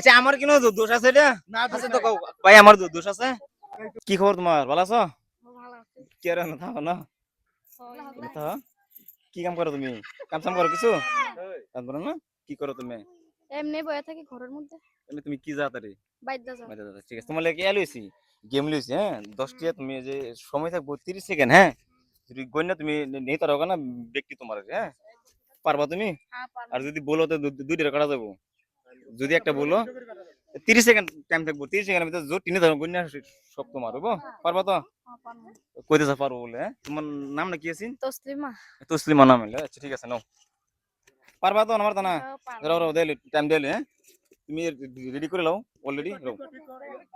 আচ্ছা আমার কিনো দো- দোষ আছে এটা? না আছে তো কও। ভাই আমার দো- দোষ আছে? কি খবর তোমার? ভালো আছো? কি আর না থাকো না? কি কাম করো তুমি? কাম সাম করো কিছু? কাম করো না? কি করো তুমি? এমনি বয়ে থাকি ঘরের মধ্যে। এমনি তুমি কি জাতারি বাইদ্য যাও। আচ্ছা, আচ্ছা, ঠিক আছে। তোমার লাগে ইয়া লইছি গেম লইছি হ্যাঁ? দশটিয়া তুমি যে সময় থাকব তিরিশ সেকেন্ড হ্যাঁ? যদি গণ্য তুমি নেই তার না ব্যক্তি তোমার আছে, হ্যাঁ? পারবা তুমি? হ্যাঁ পারব। আর যদি বলো তো দুইটা কাটা যাব। যদি একটা বলো তিরিশ সেকেন্ড টাইম থাকব তিরিশ সেকেন্ড ভিতরে জোর টিনে ধরো গণ্য সব তোমার হব পারবা তো? হ্যাঁ, পারব। পারব বলে হ্যাঁ? তোমার নাম না কি আছে? তসলিমা। তসলিমা নাম হইলে আচ্ছা ঠিক আছে নাও। পারবা তো আমার না? হ্যাঁ। রাও রাও দেলে টাইম দেলে হ্যাঁ? তুমি রেডি করে লাও অলরেডি রাও।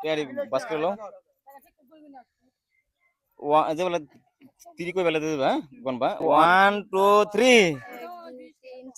তৈরি বাস করে লাও। ওয়া যে বলে তিরি কই বেলা দেবা হ্যাঁ? গনবা 1 2 3 এক, দুই, তিন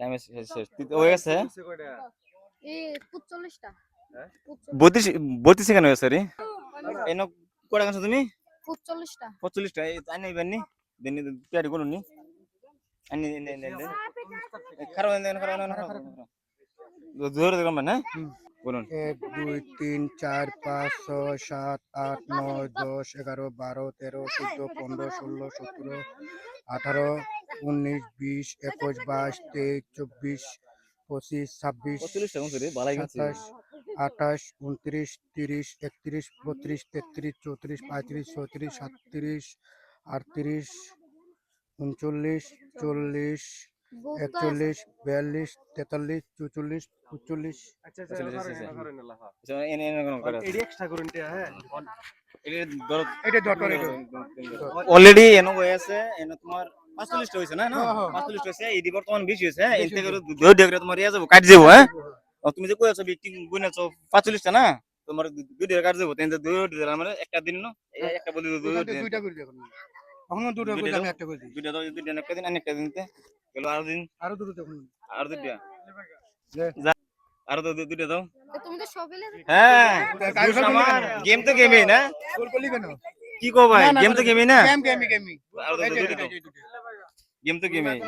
টাইম শেষ হয়ে গেছে এই পুচল্লিশটা। হ্যাঁ? বত্রিশ বত্রিশ সেকেন্ড হয়েছে রে। এই নাও কটা গাছ তুমি? পুচল্লিশটা। পঁচল্লিশটা এই আনি ইবানি দেনি তৈরি করুন নি। আনি খারাপ জোরে দেখলাম না বলুন। এক দুই তিন চার পাঁচ ছয় সাত আট নয় দশ এগারো বারো তেরো চোদ্দ পনেরো ষোলো সতেরো আঠারো উনিশ বিশ একুশ বাইশ তেইশ চব্বিশ পঁচিশ ছাব্বিশ সাতাশ আঠাশ উনত্রিশ তিরিশ একত্রিশ বত্রিশ তেত্রিশ চৌত্রিশ পঁয়ত্রিশ ছত্রিশ সাতত্রিশ আটত্রিশ উনচল্লিশ চল্লিশ একচল্লিশ বিয়াল্লিশ তেতাল্লিশ চৌচল্লিশ পঁচল্লিশ আচ্ছা এনে এনে কোন করে। এটা দরকার অলরেডি এনো হয়ে আছে এনো তোমার 45 হইছে না না? হ্যাঁ, হ্যাঁ। 45 হইছে এই বর্তমান 20 হইছে হ্যাঁ? এনতে করে দুই ডিগ্রি তোমার ইয়া যাব কাট যাব হ্যাঁ? তুমি যে কইছো ব্যক্তি গুনেছো 45 টা না? তোমার দুই ডিগ্রি কাট যাব তেনতে দুই ডিগ্রি মানে একটা দিন না? একটা বলি দিন। দুইটা করে দেখুন এখনও দুটো করে আমি একটা করে দিই দুইটা দাও দুইটা একটা দিন আর একটা দিনতে। গেল আর দিন। আরও দুটো দেখুন। আর দুইটা আর তো দুইটা দাও। তুমি তো হ্যাঁ। আমার? গেম তো গেমই না? গোল করলি কেন? কি কো ভাই গেম তো না, গেমই না? গেম গেমি গেমি আর দুইটা দাও। গেম তো গেমই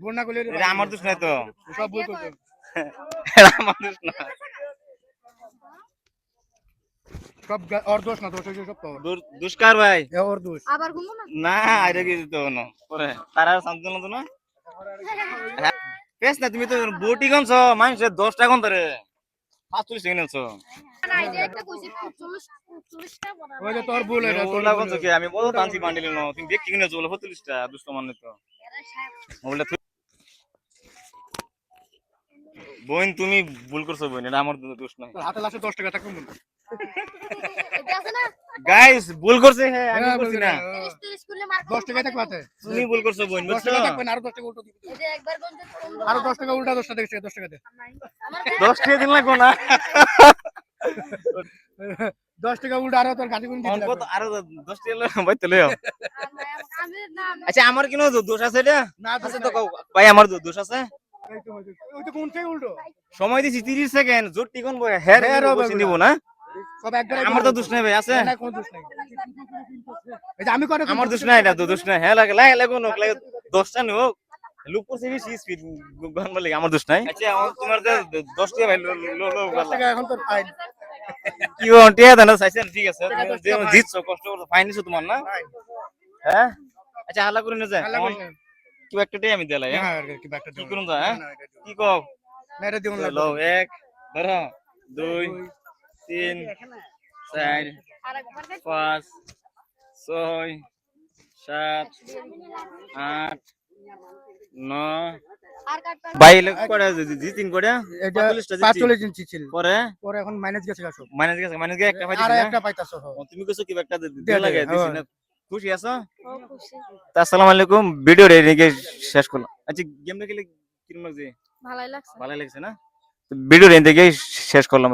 ভুল না করলে এটা আমার দোষ নাই তো। সব ভুল করতে আমার দোষ না সব ওর দোষ না দোষ সব তো দুষ্কার ভাই? এ ওর দোষ। আবার ঘুমো না? না কি দিতে না পরে তারা শান্তি না তো না? পেস না তুমি তো বটি গনছ মানুষ দশ টাকা কোন ধরে পাঁচচল্লিশ টাকা নিয়েছ? না এটা একটা কইছি 45 45টা বড় ওই যে তোর ভুল এটা তোর কি? আমি বলো টানছি বান্ডিল ন তুমি দেখি কিনেছো বলে পঁয়তাল্লিশ টা দুষ্ট মানে তো। মোবাইলটা বোন তুমি ভুল করছ বোন এটা আমার দোষ নাই। হাতে লাস্টে দশ টাকা থাকবে মনে এটা আছে না? গাইস ভুল করছে হ্যাঁ আমি হ্যাঁ, করছি না না, হ্যাঁ। 30 30 করলে মার্ক দশ টাকা থাকবে হাতে। তুমি ভুল করছ বোন দশ টাকা থাকবে আরও টাকা উল্টো দিবি। এটা একবার গঞ্জে আরও দশ টাকা উল্টা দশ টাকা দেখছে দশ টাকা দে আমার দশ টাকা দিন লাগবো না। দশ টাকা উল্টা আরও তোর গাড়ি করে দিতে লাগবে। তো আরও দশ টাকা ভাই তো আচ্ছা আমার কিনো দোষ আছে এটা? না আছে তো কও ভাই আমার দোষ আছে? তো তো কোন সময় দিছি 30 সেকেন্ড জোর টিকন বই হের হের হবে বসে নিব না। সব একবারে আমার তো দোষ নাই ভাই আছে? না, না, কোনো দোষ নাই। এই যে আমি করে আমার দোষ নাই এটা তো দোষ নাই। হ্যাঁ লাগে লাগে লাগে নোক লাগে দশটা নোক লুক করছে বেশি স্পিড গান বলে আমার দোষ নাই। আচ্ছা তোমার যে দশ টাকা ভাই লো লো টাকা এখন ফাইন কি দেন চাইছেন ঠিক আছে। যে জিতছো কষ্ট করছ ফাইন নিছো তোমার না? হ্যাঁ? আচ্ছা হালা করে নিয়ে যায় হাল্লা কি একটা আমি দিলাই হ্যাঁ, কি ব্যাগটা কি করুন না। হ্যাঁ? না, কি কও না, এটা দিও না। এক ধরো দুই। তিন চার পাঁচ ছয় সাত আট নয় আর কাটটা বাইলে করে জিতিন করে এটা 45 টা দিচ্ছি। পাঁচচল্লিশ ইঞ্চি ছিল পরে? পরে এখন মাইনাস গেছে গা গেছে মাইনাস গিয়ে একটা আর পাইছি একটা পাইতাছো ও, তুমি কইছো কি একটা খুশি আছো? ও খুশি। আসসালামু আলাইকুম ভিডিও রেডি শেষ করলাম। আচ্ছা গেমটা খেলে লাগছে? ভালোই লাগছে। ভালো লাগছে না? ভিডিও রেডি শেষ করলাম।